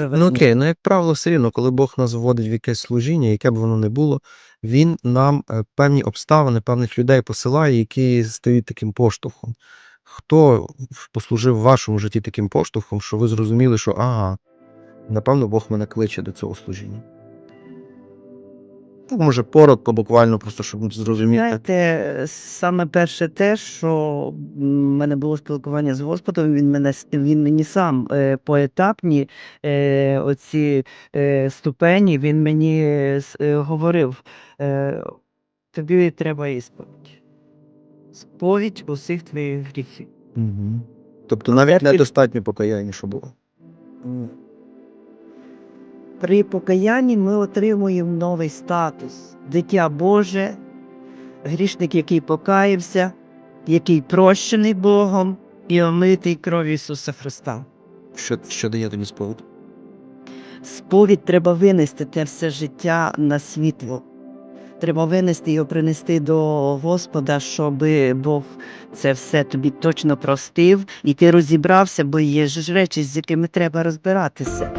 Ну окей, ну як правило, все рівно, коли Бог нас вводить в якесь служіння, яке б воно не було, він нам е, певні обставини, певних людей посилає, які стають таким поштовхом. Хто послужив в вашому житті таким поштовхом, що ви зрозуміли, що ага, напевно, Бог мене кличе до цього служіння? Може, коротко, буквально, просто щоб зрозуміти. Знаєте, саме перше те, що в мене було спілкування з Господом, він мене він мені сам е, поетапні е, оці е, ступені, він мені е, говорив, е, тобі треба ісповідь. Сповідь усіх твоїх гріхів. Угу. Тобто навіть недостатньо покаяння, що було. При покаянні ми отримуємо новий статус. Дитя Боже, грішник, який покаявся, який прощений Богом і омитий кров'ю Ісуса Христа. Що, що дає тобі сповідь? Сповідь треба винести те все життя на світло. Треба винести його, принести до Господа, щоб Бог це все тобі точно простив, і ти розібрався, бо є ж речі, з якими треба розбиратися.